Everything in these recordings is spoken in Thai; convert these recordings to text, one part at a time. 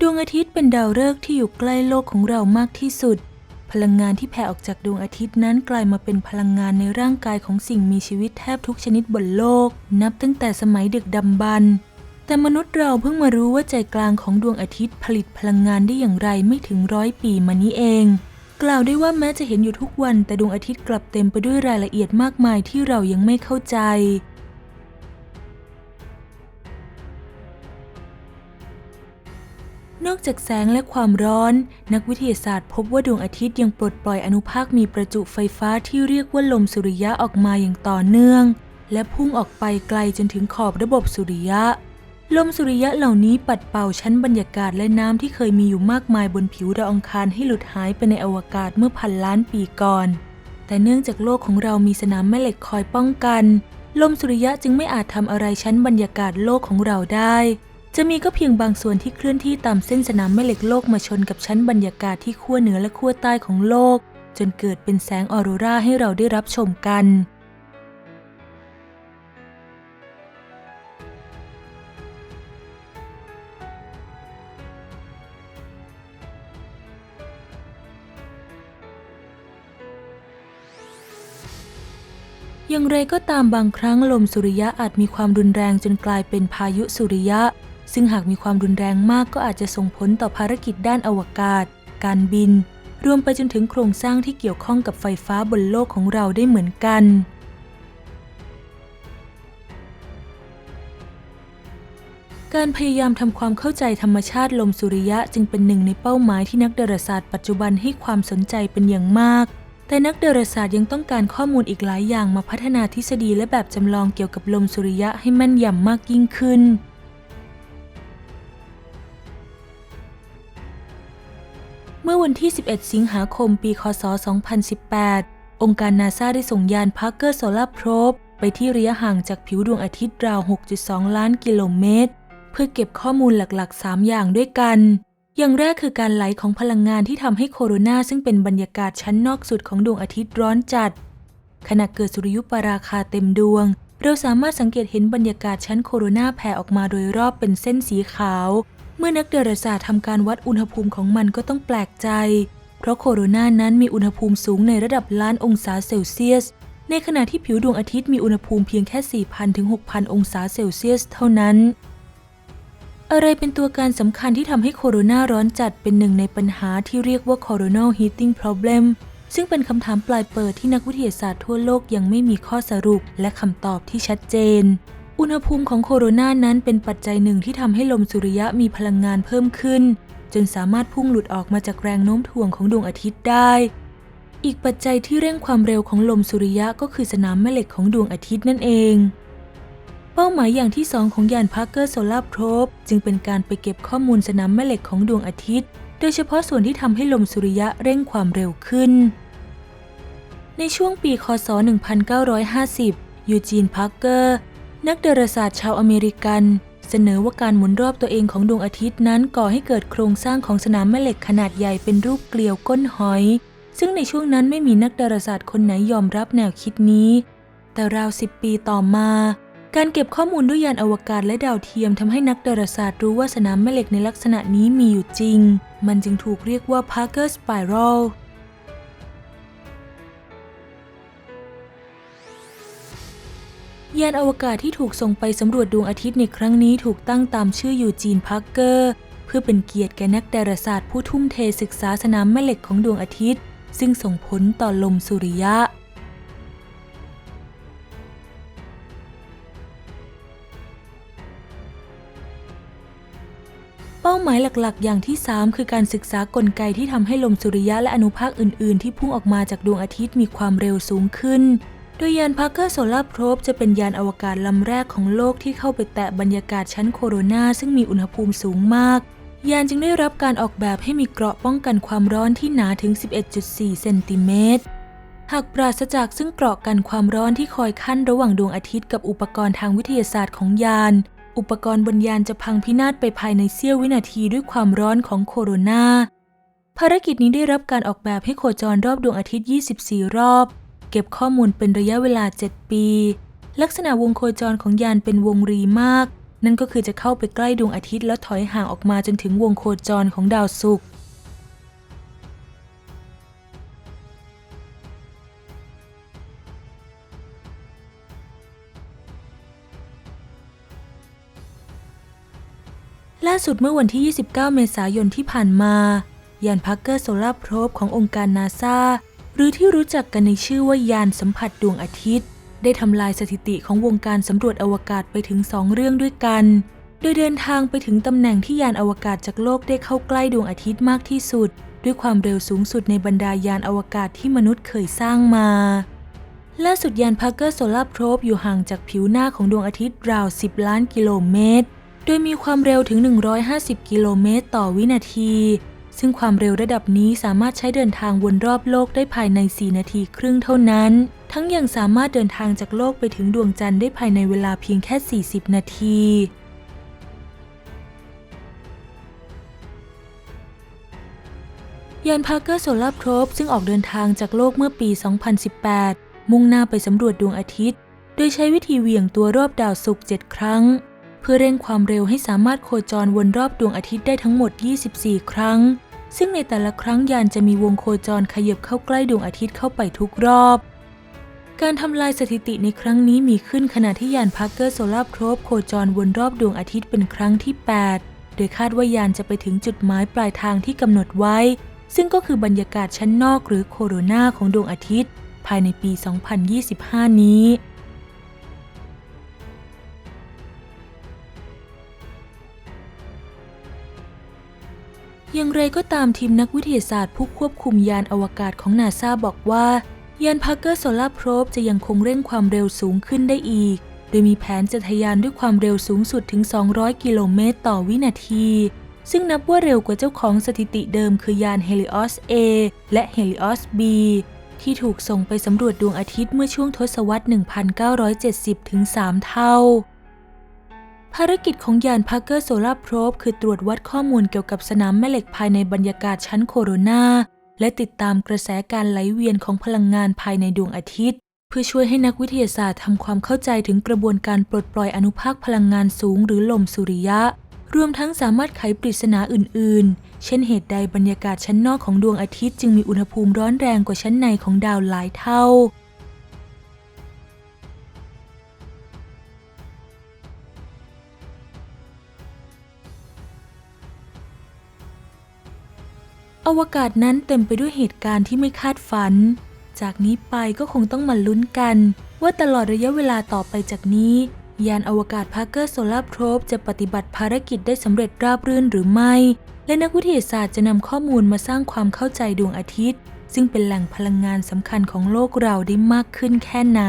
ดวงอาทิตย์เป็นดาวฤกษ์ที่อยู่ใกล้โลกของเรามากที่สุด พลังงานที่แผ่ออกจากดวงอาทิตย์นั้นกลายมาเป็นพลังงานในร่างกายของสิ่งมีชีวิตแทบทุกชนิดบนโลก นับตั้งแต่สมัยดึกดำบรรพ์แต่มนุษย์เราเพิ่งมารู้ว่าใจกลางของดวงอาทิตย์ผลิตพลังงานได้อย่างไรไม่ถึงร้อยปีมานี้เอง กล่าวได้ว่าแม้จะเห็นอยู่ทุกวัน แต่ดวงอาทิตย์กลับเต็มไปด้วยรายละเอียดมากมายที่เรายังไม่เข้าใจ นอกจากแสงและความร้อน นักวิทยาศาสตร์พบว่าดวงอาทิตย์ยังปลดปล่อยอนุภาคมีประจุไฟฟ้าที่เรียกว่าลมสุริยะออกมาอย่างต่อเนื่อง และพุ่งออกไปไกลจนถึงขอบระบบสุริยะ ลมสุริยะเหล่านี้ปัดเป่าชั้นบรรยากาศและน้ำที่เคยมีอยู่มากมายบนผิวดาวอังคารให้หลุดหายไปในอวกาศเมื่อพันล้านปีก่อน แต่เนื่องจากโลกของเรามีสนามแม่เหล็กคอยป้องกัน ลมสุริยะจึงไม่อาจทำอะไรชั้นบรรยากาศโลกของเราได้ จะมีก็เพียงบางส่วนที่เคลื่อนที่ตามเส้นสนามแม่เหล็กโลกมาชนกับชั้นบรรยากาศที่ขั้วเหนือและขั้วใต้ของโลก จนเกิดเป็นแสงออโรราให้เราได้รับชมกัน อย่างไรก็ตามบางครั้งลมสุริยะอาจมีความรุนแรงจนกลายเป็นพายุสุริยะ ซึ่งหากมีความรุนแรงมากก็อาจจะส่งผลต่อภารกิจด้านอวกาศ การบิน รวมไปจนถึงโครงสร้างที่เกี่ยวข้องกับไฟฟ้าบนโลกของเราได้เหมือนกัน การพยายามทำความเข้าใจธรรมชาติลมสุริยะจึงเป็นหนึ่งในเป้าหมายที่นักดาราศาสตร์ปัจจุบันให้ความสนใจเป็นอย่างมาก แต่นักดาราศาสตร์ยังต้องการข้อมูลอีกหลายอย่างมาพัฒนาทฤษฎีและแบบจำลองเกี่ยวกับลมสุริยะให้แม่นยำมากยิ่งขึ้น เมื่อวันที่ 11 สิงหาคม ปี คศ 2018 องค์การนาซาได้ส่งยาน Parker Solar Probe ไปที่ระยะห่างจากผิวดวงอาทิตย์ราว 6.2 ล้านกิโลเมตร เพื่อเก็บข้อมูลหลักๆ 3 อย่างด้วยกัน อย่างแรกคือการไหลของพลังงานที่ทำให้โคโรนาซึ่งเป็นบรรยากาศชั้นนอกสุดของดวงอาทิตย์ร้อนจัด ขณะเกิดสุริยุปราคาเต็มดวง เราสามารถสังเกตเห็นบรรยากาศชั้นโคโรนาแผ่ออกมาโดยรอบเป็นเส้นสีขาว เมื่อนักดาราศาสตร์ทำการวัดอุณหภูมิของมันก็ต้องแปลกใจ เพราะโคโรนานั้นมีอุณหภูมิสูงในระดับล้านองศาเซลเซียส ในขณะที่ผิวดวงอาทิตย์มีอุณหภูมิเพียงแค่ 4,000 ถึง 6,000 องศาเซลเซียสเท่านั้น อะไรเป็นตัวการสำคัญที่ทำให้โคโรนาร้อนจัดเป็นหนึ่งในปัญหาที่เรียกว่า coronal heating problem ซึ่งเป็นคำถามปลายเปิดที่นักวิทยาศาสตร์ทั่วโลกยังไม่มีข้อสรุปและคำตอบที่ชัดเจน อุณหภูมิของโคโรนานั้นเป็นปัจจัยหนึ่งที่ทำให้ลมสุริยะมีพลังงานเพิ่มขึ้น จนสามารถพุ่งหลุดออกมาจากแรงโน้มถ่วงของดวงอาทิตย์ได้ อีกปัจจัยที่เร่งความเร็วของลมสุริยะก็คือสนามแม่เหล็กของดวงอาทิตย์นั่นเอง เป้าหมายอย่างที่สองของยาน Parker Solar Probe จึงเป็นการไปเก็บข้อมูลสนามแม่เหล็กของดวงอาทิตย์ โดยเฉพาะส่วนที่ทำให้ลมสุริยะเร่งความเร็วขึ้น ในช่วงปีคศ 1950 ยูจีนพาร์เกอร์ นักดาราศาสตร์ชาวอเมริกัน เสนอว่าการหมุนรอบตัวเองของดวงอาทิตย์นั้นก่อให้เกิดโครงสร้างของสนามแม่เหล็กขนาดใหญ่เป็นรูปเกลียวก้นหอย ซึ่งในช่วงนั้นไม่มีนักดาราศาสตร์คนไหนยอมรับแนวคิดนี้ แต่ราวสิบปีต่อมา การเก็บข้อมูลด้วยยานอวกาศและดาวเทียมทำให้นักดาราศาสตร์รู้ว่าสนามแม่เหล็กในลักษณะนี้มีอยู่จริง มันจึงถูกเรียกว่า Parker Spiral ยานอวกาศที่ถูกส่งไปสำรวจดวงอาทิตย์ในครั้งนี้ถูกตั้งตามชื่อยูจีนพาร์เกอร์ เพื่อเป็นเกียรติแก่นักดาราศาสตร์ผู้ทุ่มเทศึกษาสนามแม่เหล็กของดวงอาทิตย์ ซึ่งส่งผลต่อลมสุริยะเป้าหมายหลักๆ อย่างที่ 3 คือการศึกษากลไกที่ทำให้ลมสุริยะและอนุภาคอื่น ๆ ที่พุ่งออกมาจากดวงอาทิตย์มีความเร็วสูงขึ้น โดยยาน Parker Solar Probe จะเป็นยานอวกาศลำแรกของโลกที่เข้าไปแตะบรรยากาศชั้นโคโรนาซึ่งมีอุณหภูมิสูงมาก ยานจึงได้รับการออกแบบให้มีเกราะป้องกันความร้อนที่หนาถึง 11.4 เซนติเมตร หากปราศจากซึ่งเกราะกันความร้อนที่คอยขั้นระหว่างดวงอาทิตย์กับอุปกรณ์ทางวิทยาศาสตร์ของยาน อุปกรณ์บนยานจะพังพินาศไปภายในเสี้ยววินาทีด้วยความร้อนของโคโรนาภารกิจนี้ได้รับการออกแบบให้โคจรรอบดวงอาทิตย์ 24 รอบ เก็บข้อมูลเป็นระยะเวลา 7 ปี ลักษณะวงโคจรของยานเป็นวงรีมาก นั่นก็คือจะเข้าไปใกล้ดวงอาทิตย์แล้วถอยห่างออกมาจนถึงวงโคจรของดาวศุกร์ล่าสุดเมื่อวันที่ 29 เมษายนที่ผ่านมา ยานพักเกอร์โซลาร์โพรบขององค์การนาซา หรือที่รู้จักกันในชื่อว่ายานสัมผัสดวงอาทิตย์ ได้ทำลายสถิติของวงการสำรวจอวกาศไปถึง2เรื่องด้วยกัน โดยเดินทางไปถึงตำแหน่งที่ยานอวกาศจากโลกได้เข้าใกล้ดวงอาทิตย์มากที่สุด ด้วยความเร็วสูงสุดในบรรดายานอวกาศที่มนุษย์เคยสร้างมาล่าสุดยานพักเกอร์โซลาร์โพรบอยู่ห่างจากผิวหน้าของดวงอาทิตย์ราว 10 ล้านกิโลเมตร โดยมีความเร็วถึง 150 กิโลเมตรต่อวินาที ซึ่งความเร็วระดับนี้สามารถใช้เดินทางวนรอบโลกได้ภายใน 4 นาทีครึ่งเท่านั้น ทั้งยังสามารถเดินทางจากโลกไปถึงดวงจันทร์ได้ภายในเวลาเพียงแค่ 40 นาทียานพาร์เกอร์โซลาร์โพรบซึ่งออกเดินทางจากโลกเมื่อปี 2018 มุ่งหน้าไปสำรวจดวงอาทิตย์ โดยใช้วิธีเหวี่ยงตัวรอบดาวศุกร์7ครั้ง เพื่อเร่งความเร็วให้สามารถโคจรวนรอบดวงอาทิตย์ได้ทั้งหมด 24 ครั้ง ซึ่งในแต่ละครั้งยานจะมีวงโคจรขยับเข้าใกล้ดวงอาทิตย์เข้าไปทุกรอบ การทำลายสถิติในครั้งนี้มีขึ้นขณะที่ยานพาร์เกอร์โซลาร์โพรบโคจรวนรอบดวงอาทิตย์เป็นครั้งที่ 8 โดยคาดว่ายานจะไปถึงจุดหมายปลายทางที่กำหนดไว้ ซึ่งก็คือบรรยากาศชั้นนอกหรือโคโรนาของดวงอาทิตย์ ภายในปี 2025 นี้ อย่างไรก็ตามทีมนักวิทยาศาสตร์ผู้ควบคุมยานอวกาศของนาซาบอกว่า ยานพาร์เกอร์โซลาร์โพรบจะยังคงเร่งความเร็วสูงขึ้นได้อีก โดยมีแผนจะทะยานด้วยความเร็วสูงสุดถึง 200 กิโลเมตรต่อวินาที ซึ่งนับว่าเร็วกว่าเจ้าของสถิติเดิมคือยาน Helios A และ Helios B ที่ถูกส่งไปสำรวจดวงอาทิตย์เมื่อช่วงทศวรรษ 1970 ถึง 3 เท่า ภารกิจของยานพาร์เกอร์โซลาร์โพรบคือตรวจวัดข้อมูลเกี่ยวกับสนามแม่เหล็กภายในบรรยากาศชั้นโคโรนา และติดตามกระแสการไหลเวียนของพลังงานภายในดวงอาทิตย์ เพื่อช่วยให้นักวิทยาศาสตร์ทำความเข้าใจถึงกระบวนการปลดปล่อยอนุภาคพลังงานสูงหรือลมสุริยะ รวมทั้งสามารถไขปริศนาอื่น ๆ เช่นเหตุใดบรรยากาศชั้นนอกของดวงอาทิตย์จึงมีอุณหภูมิร้อนแรงกว่าชั้นในของดาวหลายเท่า อวกาศนั้นเต็มไปด้วยเหตุการณ์ที่ไม่คาดฝัน จากนี้ไปก็คงต้องมาลุ้นกัน ว่าตลอดระยะเวลาต่อไปจากนี้ ยานอวกาศพาร์เกอร์โซลาร์โพรบจะปฏิบัติภารกิจได้สำเร็จราบรื่นหรือไม่ และนักวิทยาศาสตร์จะนำข้อมูลมาสร้างความเข้าใจดวงอาทิตย์ ซึ่งเป็นแหล่งพลังงานสำคัญของโลกเราได้มากขึ้นแค่ไหน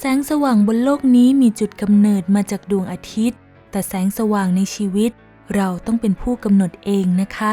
แสงสว่างบนโลกนี้มีจุดกำเนิดมาจากดวงอาทิตย์ แต่แสงสว่างในชีวิต เราต้องเป็นผู้กำหนดเองนะคะ